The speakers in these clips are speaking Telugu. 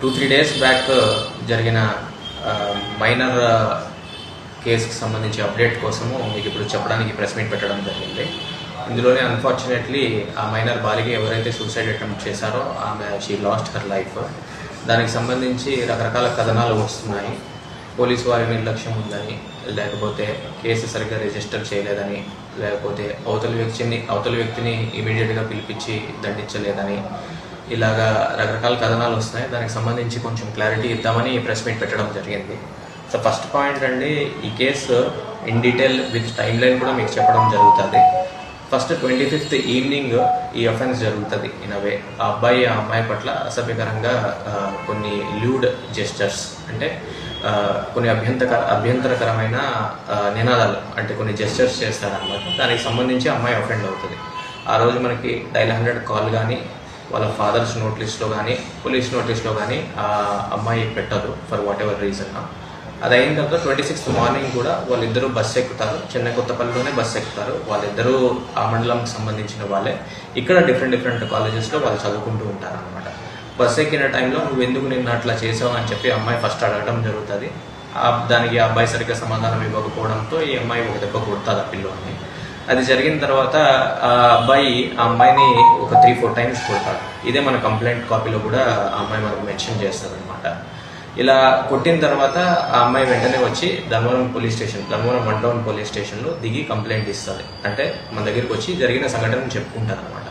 టూ త్రీ డేస్ బ్యాక్ జరిగిన మైనర్ కేసుకి సంబంధించి అప్డేట్ కోసము మీకు ఇప్పుడు చెప్పడానికి ప్రెస్ మీట్ పెట్టడం జరిగింది. ఇందులోనే అన్ఫార్చునేట్లీ ఆ మైనర్ బాలిక ఎవరైతే సూసైడ్ అటెంప్ట్ చేశారో ఆమె షీ లాస్ట్ హర్ లైఫ్ దానికి సంబంధించి రకరకాల కథనాలు వస్తున్నాయి. పోలీసు వారి నిర్లక్ష్యం ఉందని లేకపోతే కేసు సరిగ్గా రిజిస్టర్ చేయలేదని లేకపోతే అవతల వ్యక్తిని అవతల వ్యక్తిని ఇమీడియట్గా పిలిపించి దండించలేదని ఇలాగా రకరకాల కథనాలు వస్తున్నాయి. దానికి సంబంధించి కొంచెం క్లారిటీ ఇద్దామని ఈ ప్రెస్ మీట్ పెట్టడం జరిగింది. సో ఫస్ట్ పాయింట్ అండి ఈ case in detail with timeline కూడా మీకు చెప్పడం జరుగుతుంది. ఫస్ట్ ట్వంటీ ఫిఫ్త్ ఈవినింగ్ ఈ అఫెన్స్ జరుగుతుంది ఇన్ అవే ఆ అబ్బాయి ఆ అమ్మాయి పట్ల అసభ్యకరంగా కొన్ని ల్యూడ్ జెస్టర్స్ అంటే కొన్ని అభ్యంతర అభ్యంతరకరమైన నినాదాలు అంటే కొన్ని జెస్టర్స్ చేస్తారనమాట దానికి సంబంధించి అమ్మాయి అఫెండ్ అవుతుంది. ఆ రోజు మనకి డైల్ హండ్రెడ్ కాల్ కానీ వాళ్ళ ఫాదర్స్ నోట్ లిస్ట్లో కానీ పోలీస్ నోటీస్లో కానీ ఆ అమ్మాయి పెట్టదు ఫర్ వాట్ ఎవర్ రీజన్ అది అయిన తర్వాత ట్వంటీ సిక్స్త్ మార్నింగ్ కూడా వాళ్ళిద్దరూ బస్సు ఎక్కుతారు. చిన్న కొత్తపల్లిలోనే బస్సు ఎక్కుతారు. వాళ్ళిద్దరూ ఆ మండలంకి సంబంధించిన వాళ్ళే. ఇక్కడ డిఫరెంట్ డిఫరెంట్ కాలేజెస్లో వాళ్ళు చదువుకుంటూ ఉంటారు అనమాట బస్సు ఎక్కిన టైంలో నువ్వు ఎందుకు నిన్న అట్లా చేసావు? అని చెప్పి అమ్మాయి ఫస్ట్ అడగడం జరుగుతుంది. ఆ దానికి ఆ అబ్బాయి సరిగ్గా సమాధానం ఇవ్వకపోవడంతో ఈ అమ్మాయి ఒక దెబ్బ కొడుతుంది ఆ పిల్లోని అది జరిగిన తర్వాత ఆ అబ్బాయి ఆ అమ్మాయిని ఒక త్రీ ఫోర్ టైమ్స్ కొడతాడు. ఇదే మన కంప్లైంట్ కాపీలో కూడా ఆ అమ్మాయి మనకు మెన్షన్ చేస్తారనమాట అనమాట ఇలా కొట్టిన తర్వాత ఆ అమ్మాయి వెంటనే వచ్చి Dharmavaram police station Dharmavaram one town police స్టేషన్లో దిగి కంప్లైంట్ ఇస్తుంది. అంటే మన దగ్గరికి వచ్చి జరిగిన సంఘటన చెప్పుకుంటారు అనమాట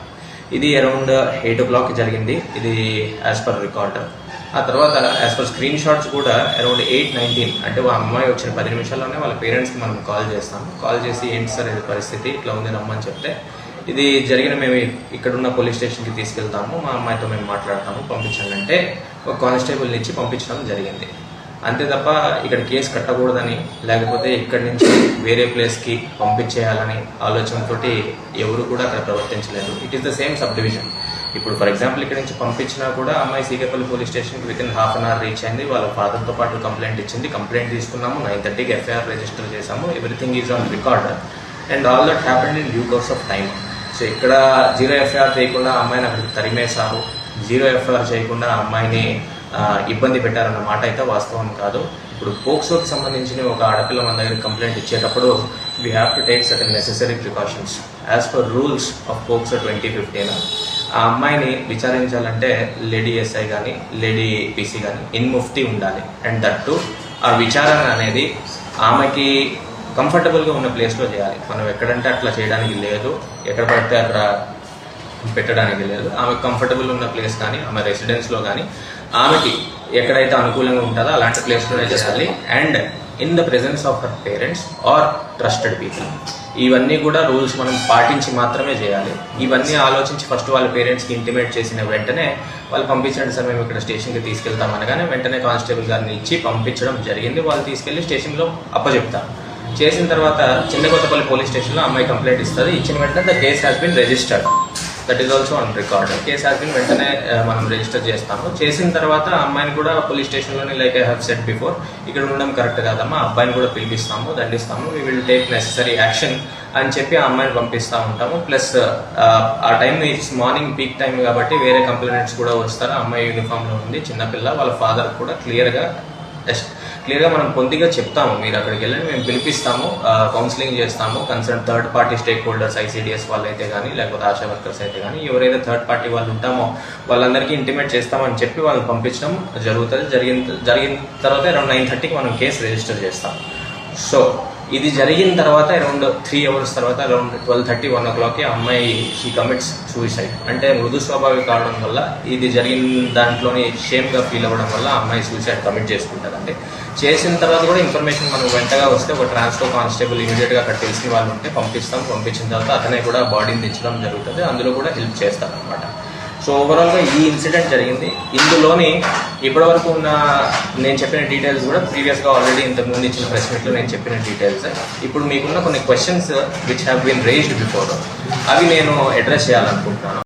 ఇది అరౌండ్ ఎయిట్ ఓ క్లాక్ జరిగింది. ఇది యాజ్ పర్ రికార్డ్ ఆ తర్వాత యాజ్ పర్ స్క్రీన్ షాట్స్ కూడా అరౌండ్ ఎయిట్ నైన్టీన్ అంటే ఆ అమ్మాయి వచ్చిన పది నిమిషాల్లోనే వాళ్ళ పేరెంట్స్కి మనం కాల్ చేస్తాం. కాల్ చేసి ఏంటి సార్ ఇది పరిస్థితి? ఇట్లా ఉంది రమ్మని చెప్తే ఇది జరిగిన మేము ఇక్కడున్న పోలీస్ స్టేషన్కి తీసుకెళ్తాము. మా అమ్మాయితో మేము మాట్లాడతాము. పంపించండి అంటే ఒక కానిస్టేబుల్ని ఇచ్చి పంపించడం జరిగింది. అంతే తప్ప ఇక్కడ కేసు కట్టకూడదని లేకపోతే ఇక్కడి నుంచి వేరే ప్లేస్కి పంపించేయాలని ఆలోచనతోటి ఎవరు కూడా అక్కడ ప్రవర్తించలేదు. It is the same subdivision ఇప్పుడు ఫర్ ఎగ్జాంపుల్ ఇక్కడ నుంచి పంపించినా కూడా అమ్మాయి సీకేపల్లి పోలీస్ స్టేషన్కి with in half an hour reach అయింది. వాళ్ళ ఫాదర్తో పాటు కంప్లైంట్ ఇచ్చింది. కంప్లైంట్ తీసుకున్నాము. నైన్ థర్టీకి ఎఫ్ఐఆర్ రిజిస్టర్ చేసాము everything is on record and all that happened in due course of time so ఇక్కడ జీరో ఎఫ్ఐఆర్ చేయకుండా అమ్మాయిని అక్కడికి తరిమేశారు. జీరో ఎఫ్ఐఆర్ చేయకుండా అమ్మాయిని ఇబ్బంది పెట్టారన్న మాట అయితే వాస్తవం కాదు. ఇప్పుడు పోక్సోకి సంబంధించిన ఒక ఆడపిల్ల మన దగ్గర కంప్లైంట్ ఇచ్చేటప్పుడు we have to take certain necessary precautions as per rules of POCSO twenty fifteen. ఆ అమ్మాయిని విచారించాలంటే లేడీ ఎస్ఐ కానీ లేడీ పీసీ కానీ ఇన్ ముఫ్తీ ఉండాలి. అండ్ దట్ టు ఆ విచారణ అనేది ఆమెకి కంఫర్టబుల్గా ఉన్న ప్లేస్లో చేయాలి. మనం ఎక్కడంటే అట్లా చేయడానికి లేదు. ఎక్కడ పడితే అక్కడ పెట్టడానికి లేదు. ఆమె కంఫర్టబుల్ ఉన్న ప్లేస్ కానీ ఆమె రెసిడెన్స్లో కానీ ఆమెకి ఎక్కడైతే అనుకూలంగా ఉంటుందో అలాంటి ప్లేస్లోనే చేయాలి. And in the presence of her parents or trusted people ఇవన్నీ కూడా రూల్స్ మనం పాటించి మాత్రమే చేయాలి. ఇవన్నీ ఆలోచించి ఫస్ట్ వాళ్ళ పేరెంట్స్కి ఇంటిమేట్ చేసిన వెంటనే వాళ్ళు పంపించండి సార్ మేము ఇక్కడ స్టేషన్కి తీసుకెళ్తాం అనగానే వెంటనే కానిస్టేబుల్ గారిని ఇచ్చి పంపించడం జరిగింది. వాళ్ళు తీసుకెళ్ళి స్టేషన్లో అప్పచెప్తారు చేసిన తర్వాత చిన్న కొత్తపల్లి పోలీస్ స్టేషన్లో అమ్మాయి కంప్లైంట్ ఇస్తుంది. ఇచ్చిన వెంటనే the case has been registered that is also on record case has been వెంటనే uh, మనం రిజిస్టర్ చేస్తాము. చేసిన తర్వాత అమ్మాయిని కూడా police స్టేషన్లోనే like I have said before ఇక్కడ ఉండడం కరెక్ట్ కాదమ్మా. అబ్బాయిని కూడా పిలిపిస్తాము దండిస్తాము. We will take necessary action అని చెప్పి ఆ అమ్మాయిని పంపిస్తూ ఉంటాము. ప్లస్ uh, ఆ time it's morning peak time కాబట్టి వేరే కంప్లైంట్స్ కూడా వస్తారు. ఆ అమ్మాయి యూనిఫామ్లో ఉంది చిన్నపిల్ల వాళ్ళ ఫాదర్ కూడా క్లియర్గా క్లియర్గా మనం పొందిగా చెప్తాము. మీరు అక్కడికి వెళ్ళండి మేము పిలిపిస్తాము కౌన్సిలింగ్ చేస్తాము. Concern third party stake holders ICDS వాళ్ళు అయితే కానీ లేకపోతే ఆశా వర్కర్స్ అయితే కానీ ఎవరైతే థర్డ్ పార్టీ వాళ్ళు ఉంటామో వాళ్ళందరికీ ఇంటిమేట్ చేస్తామని చెప్పి వాళ్ళని పంపించడం జరుగుతుంది. జరిగిన జరిగిన తర్వాత అరౌండ్ నైన్ థర్టీకి మనం కేసు రిజిస్టర్ చేస్తాం. సో ఇది జరిగిన తర్వాత అరౌండ్ త్రీ అవర్స్ తర్వాత అరౌండ్ ట్వెల్వ్ థర్టీ వన్ ఓ క్లాక్కి అమ్మాయి షీ కమిట్స్ సూసైడ్ అంటే మృదు స్వభావి కావడం వల్ల ఇది జరిగిన దాంట్లోని షేమ్గా ఫీల్ అవ్వడం వల్ల అమ్మాయి సూసైడ్ కమిట్ చేసుకుంటారండి చేసిన తర్వాత కూడా ఇన్ఫర్మేషన్ మనం వెంటగా వస్తే ఒక ట్రాన్స్ఫర్ కానిస్టేబుల్ ఇమీడియట్గా అక్కడ తెలిసిన వాళ్ళు ఉంటే పంపిస్తాం. పంపించిన తర్వాత అతనే కూడా బాడీని దించడం జరుగుతుంది. అందులో కూడా హెల్ప్ చేస్తారనమాట సో ఓవరాల్గా ఈ ఇన్సిడెంట్ జరిగింది. ఇందులోని ఇప్పటివరకు ఉన్న నేను చెప్పిన డీటెయిల్స్ కూడా ప్రీవియస్గా ఆల్రెడీ ఇంతకుముందు ఇచ్చిన ప్రెస్ మీట్లో నేను చెప్పిన డీటెయిల్స్ ఇప్పుడు మీకున్న కొన్ని questions which have been raised before అవి నేను అడ్రస్ చేయాలనుకుంటున్నాను.